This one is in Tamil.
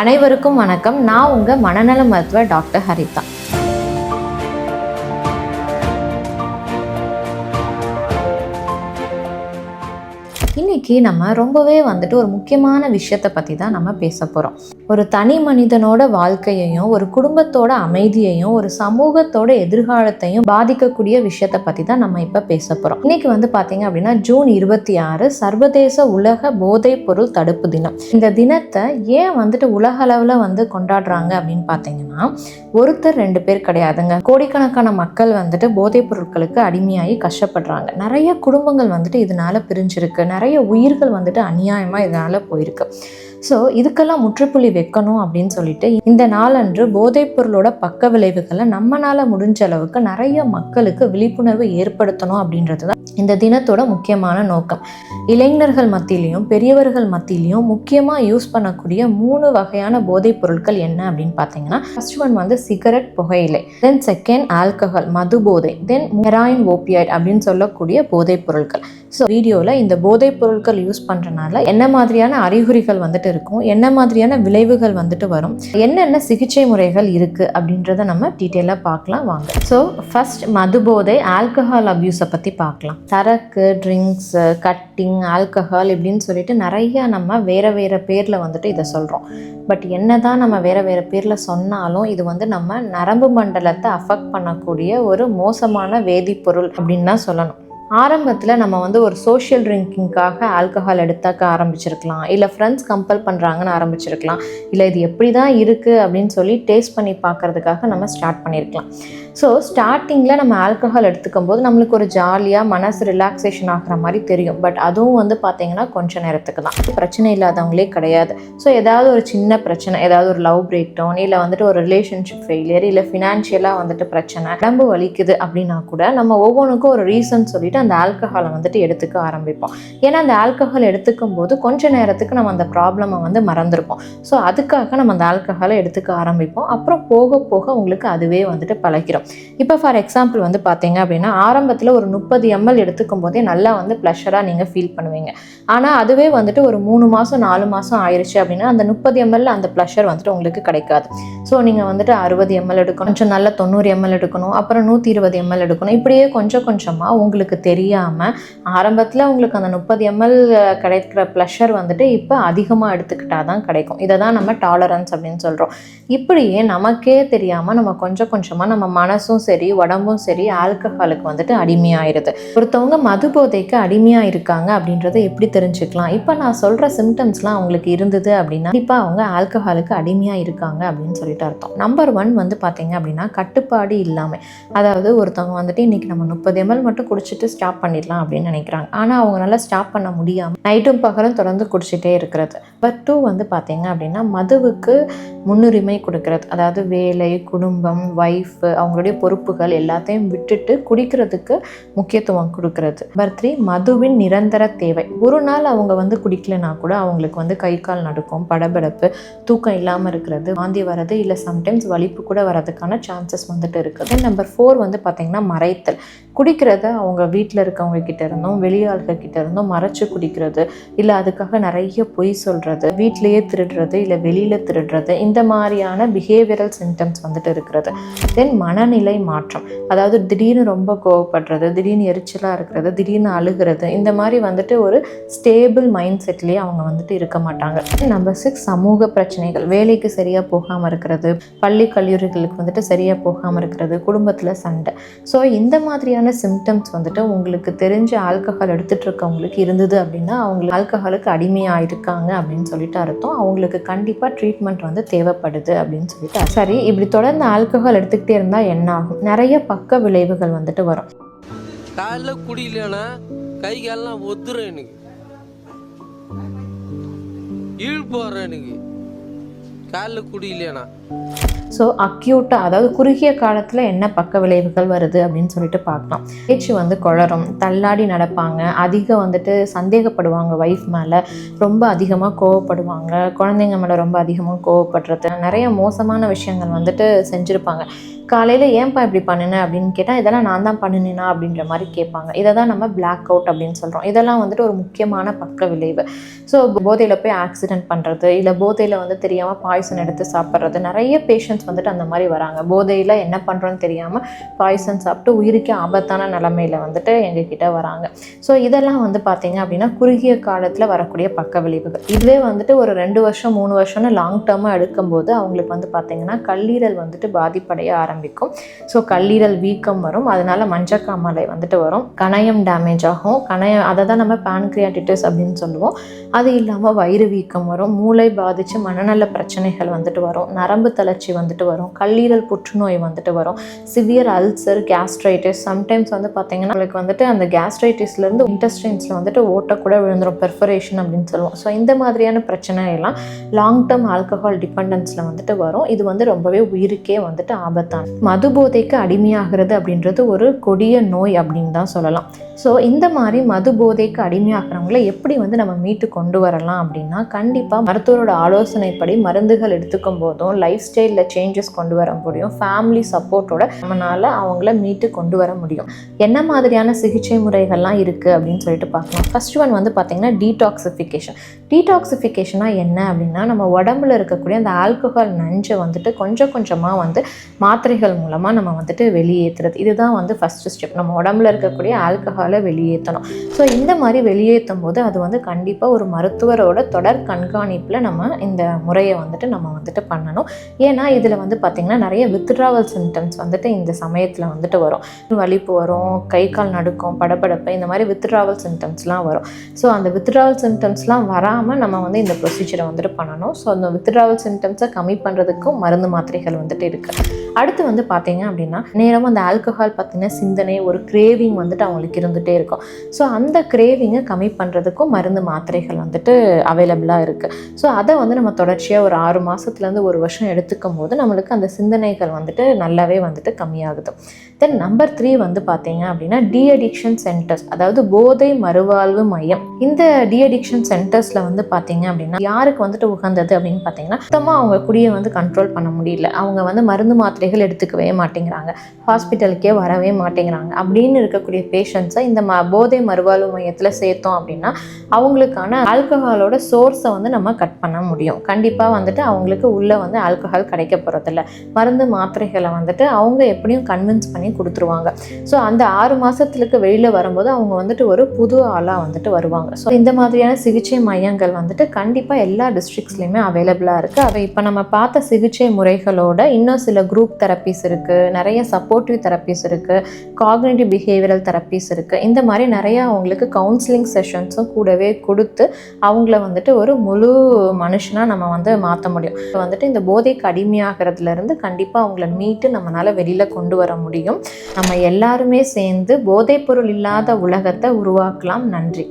அனைவருக்கும் வணக்கம். நான் உங்கள் மனநல மருத்துவர் டாக்டர் ஹரிதா. இன்னைக்கு நம்ம ரொம்பவே வந்துட்டு ஒரு முக்கியமான விஷயத்தை பற்றி தான் நம்ம பேச போகிறோம் ஒரு தனி மனிதனோட வாழ்க்கையையும் ஒரு குடும்பத்தோட அமைதியையும் ஒரு சமூகத்தோட எதிர்காலத்தையும் பாதிக்கக்கூடிய விஷயத்தை பற்றி தான் நம்ம இப்போ பேச போகிறோம் இன்னைக்கு வந்து பார்த்தீங்க அப்படின்னா ஜூன் இருபத்தி ஆறு சர்வதேச உலக போதைப் பொருள் தடுப்பு தினம். இந்த தினத்தை ஏன் வந்துட்டு உலக அளவில் வந்து கொண்டாடுறாங்க அப்படின்னு பார்த்தீங்கன்னா ஒருத்தர் ரெண்டு பேர் கிடையாதுங்க. கோடிக்கணக்கான மக்கள் வந்துட்டு போதைப் பொருட்களுக்கு அடிமையாகி கஷ்டப்படுறாங்க. நிறைய குடும்பங்கள் வந்துட்டு இதனால பிரிஞ்சிருக்கு. நிறைய உயிர்கள் வந்துட்டு அநியாயமாக இதனால போயிருக்கு. ஸோ இதுக்கெல்லாம் முற்றுப்புள்ளி வைக்கணும் அப்படின்னு சொல்லிட்டு இந்த நாளன்று போதைப் பொருளோட பக்க விளைவுகளை நம்மனால முடிஞ்ச அளவுக்கு நிறைய மக்களுக்கு விழிப்புணர்வு ஏற்படுத்தணும் அப்படின்றது தான் இந்த தினத்தோட முக்கியமான நோக்கம். இளைஞர்கள் மத்தியிலையும் பெரியவர்கள் மத்தியிலையும் முக்கியமாக யூஸ் பண்ணக்கூடிய மூணு வகையான போதைப் பொருட்கள் என்ன அப்படின்னு பார்த்தீங்கன்னா ஃபர்ஸ்ட் ஒன் வந்து சிகரெட் புகையிலை தென் செகண்ட் ஆல்கஹால் மது போதை தென் மெராயின் ஓபியாய்ட் அப்படின்னு சொல்லக்கூடிய போதைப் பொருட்கள் ஸோ வீடியோவில் இந்த போதைப் பொருட்கள் யூஸ் பண்ணுறனால என்ன மாதிரியான அறிகுறிகள் வந்துட்டு இருக்கும் என்ன மாதிரியான விளைவுகள் வந்துட்டு வரும் என்னென்ன சிகிச்சை முறைகள் இருக்குது அப்படின்றத நம்ம டீட்டெயிலாக பார்க்கலாம் வாங்க. ஸோ ஃபர்ஸ்ட் மது போதை ஆல்கஹால் அப்யூஸை பற்றி பார்க்கலாம். சரக்கு ட்ரிங்க்ஸு கட்டிங் ஆல்கஹால் இப்படின்னு சொல்லிட்டு நிறைய நம்ம வேறு வேறு பேரில் வந்துட்டு இதை சொல்கிறோம் பட் என்ன தான் நம்ம வேறு வேறு பேரில் சொன்னாலும் இது வந்து நம்ம நரம்பு மண்டலத்தை அஃபெக்ட் பண்ணக்கூடிய ஒரு மோசமான வேதிப்பொருள் அப்படின்னு தான் சொல்லணும். ஆரம்பத்தில் நம்ம வந்து ஒரு சோஷியல் ட்ரிங்கிங்காக ஆல்கஹால் எடுத்தாக்க ஆரம்பிச்சிருக்கலாம். இல்லை ஃப்ரெண்ட்ஸ் கம்பல் பண்ணுறாங்கன்னு ஆரம்பிச்சிருக்கலாம். இல்லை இது எப்படி தான் இருக்குது அப்படின்னு சொல்லி டேஸ்ட் பண்ணி பார்க்கறதுக்காக நம்ம ஸ்டார்ட் பண்ணியிருக்கலாம் ஸோ ஸ்டார்டிங்கில் நம்ம ஆல்கஹால் எடுத்துக்கும் போது நம்மளுக்கு ஒரு ஜாலியாக மனசு ரிலாக்ஸேஷன் ஆகிற மாதிரி தெரியும். பட் அதுவும் வந்து பார்த்தீங்கன்னா கொஞ்ச நேரத்துக்கு தான். பிரச்சனை இல்லாதவங்களே கிடையாது. ஸோ ஏதாவது ஒரு சின்ன பிரச்சனை ஏதாவது ஒரு லவ் பிரேக் டவுன் இல்லை வந்துட்டு ஒரு ரிலேஷன்ஷிப் ஃபெயிலியர் இல்லை ஃபினான்ஷியலாக வந்துட்டு பிரச்சனை உடம்பு வலிக்குது அப்படின்னா கூட நம்ம ஒவ்வொன்றுக்கும் ஒரு ரீசன் சொல்லிட்டு அந்த ஆல்கஹாலை வந்துட்டு எடுத்துக்க ஆரம்பிப்போம். ஏன்னா அந்த ஆல்கஹால் எடுத்துக்கும் போது கொஞ்ச நேரத்துக்கு நம்ம அந்த ப்ராப்ளமை வந்து மறந்துருப்போம். ஸோ அதுக்காக நம்ம அந்த ஆல்கஹாலை எடுத்துக்க ஆரம்பிப்போம். அப்புறம் போக போக உங்களுக்கு அதுவே வந்துட்டு பழகிறோம் இப்போ ஃபார் எக்ஸாம்பிள் வந்து பார்த்தீங்க அப்படின்னா ஆரம்பத்தில் ஒரு முப்பது எம்எல் எடுத்துக்கும் போதே நல்லா வந்து ப்ளஷராக நீங்கள் ஃபீல் பண்ணுவீங்க. ஆனால் அதுவே வந்துட்டு ஒரு மூணு மாதம் நாலு மாதம் ஆயிடுச்சு அப்படின்னா அந்த முப்பது எம்எல்ல அந்த ப்ளஷர் வந்துட்டு உங்களுக்கு கிடைக்காது. ஸோ நீங்கள் வந்துட்டு அறுபது எம்எல் எடுக்கணும் கொஞ்சம் நல்ல தொண்ணூறு எம்எல் எடுக்கணும் அப்புறம் நூற்றி இருபது எம்எல் எடுக்கணும். இப்படியே கொஞ்சம் கொஞ்சமாக உங்களுக்கு தெரியாமல் ஆரம்பத்தில் உங்களுக்கு அந்த முப்பது எம்எல் கிடைக்கிற ப்ளஷர் வந்துட்டு இப்போ அதிகமாக எடுத்துக்கிட்டால் தான் கிடைக்கும். இதை தான் நம்ம டாலரன்ஸ் அப்படின்னு சொல்கிறோம் இப்படியே நமக்கே தெரியாமல் நம்ம கொஞ்சம் கொஞ்சமாக நம்ம மனசும் சரி உடம்பும் சரி ஆல்கஹாலுக்கு வந்துட்டு அடிமையாயிருது. ஒருத்தவங்க மது போதைக்கு அடிமையாக இருக்காங்க அப்படின்றத எப்படி தெரிஞ்சுக்கலாம்? இப்போ நான் சொல்கிற சிம்டம்ஸ்லாம் அவங்களுக்கு இருந்தது அப்படின்னா கண்டிப்பாக அவங்க ஆல்கஹாலுக்கு அடிமையாக இருக்காங்க அப்படின்னு சொல்லிட்டு அர்த்தம். நம்பர் ஒன் வந்து பார்த்தீங்க அப்படின்னா கட்டுப்பாடு இல்லாமல் அதாவது ஒருத்தவங்க வந்துட்டு இன்றைக்கி நம்ம முப்பது எம்எல் மட்டும் குடிச்சிட்டு ஸ்டாப் பண்ணிடலாம் அப்படின்னு நினைக்கிறாங்க. ஆனால் அவங்களால ஸ்டாப் பண்ண முடியாமல் நைட்டும் பகலும் தொடர்ந்து குடிச்சிட்டே இருக்கிறது. பட் டூ வந்து பார்த்தீங்க அப்படின்னா மதுவுக்கு முன்னுரிமை கொடுக்கறது. அதாவது வேலை குடும்பம் ஒய்ஃப் நம்மளுடைய பொறுப்புகள் எல்லாத்தையும் விட்டுட்டு குடிக்கிறதுக்கு முக்கியத்துவம் கொடுக்கறது. நம்பர் த்ரீ மதுவின் நிரந்தர தேவை. ஒரு நாள் அவங்க வந்து குடிக்கலனா கூட அவங்களுக்கு வந்து கை கால் நடுக்கும் படபடப்பு தூக்கம் இல்லாமல் இருக்கிறது வாந்தி வர்றது இல்லை சம்டைம்ஸ் வலிப்பு கூட வரதுக்கான சான்சஸ் வந்துட்டு இருக்குது. நம்பர் ஃபோர் வந்து பார்த்தீங்கன்னா மறைத்தல். குடிக்கிறத அவங்க வீட்டில் இருக்கவங்க கிட்ட இருந்தும் வெளியாள்கள் கிட்ட இருந்தும் மறைச்சு குடிக்கிறது இல்லை அதுக்காக நிறைய பொய் சொல்கிறது வீட்லேயே திருடுறது இல்லை வெளியில் திருடுறது இந்த மாதிரியான பிஹேவியரல் சிம்டம்ஸ் வந்துட்டு இருக்கிறது. தென் மன மனநிலை மாற்றம். அதாவது திடீர்னு ரொம்ப கோவப்படுறது திடீர்னு எரிச்சலாக இருக்கிறது திடீர்னு அழுகிறது இந்த மாதிரி வந்துட்டு ஒரு ஸ்டேபிள் மைண்ட் செட்லேயே அவங்க வந்துட்டு இருக்க மாட்டாங்க. நம்பர் சிக்ஸ் சமூக பிரச்சனைகள். வேலைக்கு சரியாக போகாமல் இருக்கிறது பள்ளி கல்லூரிகளுக்கு வந்துட்டு சரியாக போகாமல் இருக்கிறது குடும்பத்தில் சண்டை. ஸோ இந்த மாதிரியான சிம்டம்ஸ் வந்துட்டு உங்களுக்கு தெரிஞ்ச ஆல்கஹால் எடுத்துகிட்டு இருக்கவங்களுக்கு இருந்தது அப்படின்னா அவங்களுக்கு ஆல்கஹாலுக்கு அடிமையாக இருக்காங்க அப்படின்னு சொல்லிட்டு அர்த்தம். அவங்களுக்கு கண்டிப்பாக ட்ரீட்மெண்ட் வந்து தேவைப்படுது அப்படின்னு சொல்லிட்டு சரி இப்படி தொடர்ந்து ஆல்கஹால் எடுத்துக்கிட்டே இருந்தால் என்ன ஆகும் நிறைய பக்க விளைவுகள் வந்துட்டு வரும். காலைல குடிக்கலனா கை காலெல்லாம் ஒத்துரும் எனக்கு. ஈழ் போடுறேன் எனக்கு. காலைல குடிக்கலையானா ஸோ அக்யூட்டாக அதாவது குறுகிய காலத்தில் என்ன பக்க விளைவுகள் வருது அப்படின்னு சொல்லிட்டு பார்க்கலாம். பேச்சு வந்து குளரும் தள்ளாடி நடப்பாங்க அதிகம் வந்துட்டு சந்தேகப்படுவாங்க ஒய்ஃப் மேலே ரொம்ப அதிகமாக கோவப்படுவாங்க குழந்தைங்க மேலே ரொம்ப அதிகமாக கோவப்படுறது நிறைய மோசமான விஷயங்கள் வந்துட்டு செஞ்சுருப்பாங்க. காலையில் ஏன்பா இப்படி பண்ணினேன் அப்படின்னு கேட்டால் இதெல்லாம் நான் தான் பண்ணினேனா? அப்படின்ற மாதிரி கேட்பாங்க. இதை தான் நம்ம பிளாக் அவுட் அப்படின்னு சொல்கிறோம் இதெல்லாம் வந்துட்டு ஒரு முக்கியமான பக்க விளைவு. ஸோ போதையில் போய் ஆக்சிடென்ட் பண்ணுறது இல்லை போதையில் வந்து தெரியாமல் பாய்சன் எடுத்து சாப்பிட்றது நிறைய பேஷண்ட்ஸ் வந்துட்டு அந்த மாதிரி வராங்க. போதையில் என்ன பண்ணுறோன்னு தெரியாமல் பாய்சன் சாப்பிட்டு உயிருக்கே ஆபத்தான நிலமையில வந்துட்டு எங்ககிட்ட வராங்க. ஸோ இதெல்லாம் வந்து பார்த்தீங்க அப்படின்னா குறுகிய காலத்தில் வரக்கூடிய பக்க விளைவுகள். இதுவே வந்துட்டு ஒரு ரெண்டு வருஷம் மூணு வருஷம்னு லாங் டேர்மாக எடுக்கும்போது அவங்களுக்கு வந்து பார்த்தீங்கன்னா கல்லீரல் வந்துட்டு பாதிப்படைய ஆரம்பிக்கும். ஸோ கல்லீரல் வீக்கம் வரும். அதனால மஞ்சக்காமலை வந்துட்டு வரும். கணையம் டேமேஜ் ஆகும். கணையம் அதை தான் நம்ம பான்க்ரியாட்டிட்டிஸ் அப்படின்னு சொல்லுவோம். அது இல்லாமல் வயிறு வீக்கம் வரும். மூளை பாதித்து மனநல பிரச்சனைகள் வந்துட்டு வரும். நரம்பு தளர்ச்சி வந்துட்டு வரும். கல்லீரல் புற்றுநோய் வந்துட்டு வரும். சிவியர் அல்சர் கேஸ்ட்ரைட்டிஸ் சம்டைம்ஸ் வந்து பார்த்தீங்கன்னா உங்களுக்கு வந்துட்டு அந்த கேஸ்ட்ரைட்டிஸ்லேருந்து இன்டெஸ்டைன்ஸில் வந்துட்டு ஓட்டக்கூட விழுந்துடும் விழுந்துரும். பெர்ஃபரேஷன் அப்படின்னு சொல்லுவோம். ஸோ இந்த மாதிரியான பிரச்சனை எல்லாம் லாங் டேர்ம் ஆல்கஹால் டிபெண்டன்ஸில் வந்துட்டு வரும். இது வந்து ரொம்பவே உயிருக்கே வந்துட்டு ஆபத்தான மது போதைக்கு அடிமையாகிறது அப்படின்றது ஒரு கொடிய நோய் அப்படின்னு தான் சொல்லலாம். ஸோ இந்த மாதிரி மது போதைக்கு அடிமையாகிறவங்கள எப்படி வந்து நம்ம மீட்டு கொண்டு வரலாம் அப்படின்னா கண்டிப்பாக மருத்துவரோட ஆலோசனைப்படி மருந்துகள் எடுத்துக்கும் போதும் லைஃப் ஸ்டைலில் சேஞ்சஸ் கொண்டு வர முடியும் ஃபேமிலி சப்போர்ட்டோட நம்மளால் அவங்கள மீட்டு கொண்டு வர முடியும். என்ன மாதிரியான சிகிச்சை முறைகள்லாம் இருக்குது அப்படின்னு சொல்லிட்டு பார்க்கலாம். ஃபர்ஸ்ட் ஒன் வந்து பார்த்திங்கன்னா டீடாக்சிஃபிகேஷன் டீடாக்சிஃபிகேஷனாக என்ன அப்படின்னா நம்ம உடம்புல இருக்கக்கூடிய அந்த ஆல்கஹால் நஞ்சை வந்துட்டு கொஞ்சம் கொஞ்சமாக வந்து மாத்திரைகள் மூலமாக நம்ம வந்துட்டு வெளியேற்றுறது இதுதான் வந்து ஃபஸ்ட்டு ஸ்டெப் நம்ம உடம்புல இருக்கக்கூடிய ஆல்கஹாலை வெளியேற்றணும் ஸோ இந்த மாதிரி வெளியேற்றும் போது அது வந்து கண்டிப்பாக ஒரு மருத்துவரோட தொடர் கண்காணிப்பில் நம்ம இந்த முறையை வந்துட்டு நம்ம வந்துட்டு பண்ணணும். ஏன்னா இதில் வந்து பார்த்திங்கன்னா நிறைய வித்ட்ராவல் சிம்டம்ஸ் வந்துட்டு இந்த சமயத்தில் வந்துட்டு வரும். வலிப்பு வரும் கை கால் நடுக்கம் படபடப்பு இந்த மாதிரி வித்ட்ராவல் சிம்டம்ஸ்லாம் வரும். ஸோ அந்த வித்ட்ராவல் சிம்டம்ஸ்லாம் வராமல் நம்ம வந்து இந்த ப்ரொசீஜரை வந்துட்டு பண்ணணும். ஸோ அந்த வித்ட்ராவல் சிம்டம்ஸை கம்மி பண்ணுறதுக்கும் மருந்து மாத்திரைகள் வந்துட்டு இருக்குது அடுத்து வந்து பார்த்தீங்க அப்படின்னா நேரமும் அந்த ஆல்கஹால் பார்த்தீங்கன்னா சிந்தனை ஒரு கிரேவிங் வந்துட்டு அவங்களுக்கு இருந்துகிட்டே இருக்கும். ஸோ அந்த கிரேவிங்கை கம்மி பண்ணுறதுக்கும் மருந்து மாத்திரைகள் வந்துட்டு அவைலபிளாக இருக்குது ஸோ அதை வந்து நம்ம தொடர்ச்சியாக ஒரு ஆறு மாதத்துலேருந்து ஒரு வருஷம் எடுத்துக்கும் போது நம்மளுக்கு அந்த சிந்தனைகள் வந்துட்டு நல்லாவே வந்துட்டு கம்மியாகுது. தென் நம்பர் த்ரீ வந்து பார்த்தீங்க அப்படின்னா டி அடிக்ஷன் சென்டர்ஸ் அதாவது போதை மறுவாழ்வு மையம். இந்த டி அடிக்ஷன் சென்டர்ஸில் வந்து பார்த்தீங்க அப்படின்னா யாருக்கு வந்துட்டு உகந்தது அப்படின்னு பார்த்தீங்கன்னா சுத்தமாக அவங்க குடியை வந்து கண்ட்ரோல் பண்ண முடியல. அவங்க வந்து மருந்து மாத்திரை மாத்திரைகள் எடுத்துக்கவே மாட்டேங்கிறாங்க. ஹாஸ்பிட்டலுக்கே வரவே மாட்டேங்கிறாங்க. அப்படின்னு இருக்கக்கூடிய பேஷண்ட்ஸை இந்த ம போதை மறுவாழ்வு மையத்தில் சேர்த்தோம் அப்படின்னா அவங்களுக்கான ஆல்கஹாலோட சோர்ஸை வந்து நம்ம கட் பண்ண முடியும். கண்டிப்பாக வந்துட்டு அவங்களுக்கு உள்ளே வந்து ஆல்கஹால் கிடைக்க போகிறதில்ல மருந்து மாத்திரைகளை வந்துட்டு அவங்க எப்படியும் கன்வின்ஸ் பண்ணி கொடுத்துருவாங்க. ஸோ அந்த ஆறு மாதத்துக்கு வெளியில் வரும்போது அவங்க வந்துட்டு ஒரு புது ஆளாக வந்துட்டு வருவாங்க. ஸோ இந்த மாதிரியான சிகிச்சை மையங்கள் வந்துட்டு கண்டிப்பாக எல்லா டிஸ்ட்ரிக்ஸ்லையுமே அவைலபிளாக இருக்குது அவை இப்போ நம்ம பார்த்த சிகிச்சை முறைகளோட இன்னும் சில குரூப் தெரப்பிஸ் இருக்குது நிறைய சப்போர்ட்டிவ் தெரப்பிஸ் இருக்குது காக்னேட்டிவ் பிஹேவியரல் தெரப்பிஸ் இருக்குது இந்த மாதிரி நிறையா அவங்களுக்கு கவுன்சிலிங் செஷன்ஸும் கூடவே கொடுத்து அவங்கள வந்துட்டு ஒரு முழு மனுஷனாக நம்ம வந்து மாற்ற முடியும். இப்போ வந்துட்டு இந்த போதைக்கு அடிமையாகிறதுலேருந்து கண்டிப்பாக அவங்கள மீட்டு நம்மளால் வெளியில் கொண்டு வர முடியும். நம்ம எல்லாருமே சேர்ந்து போதைப்பொருள் இல்லாத உலகத்தை உருவாக்கலாம். நன்றி.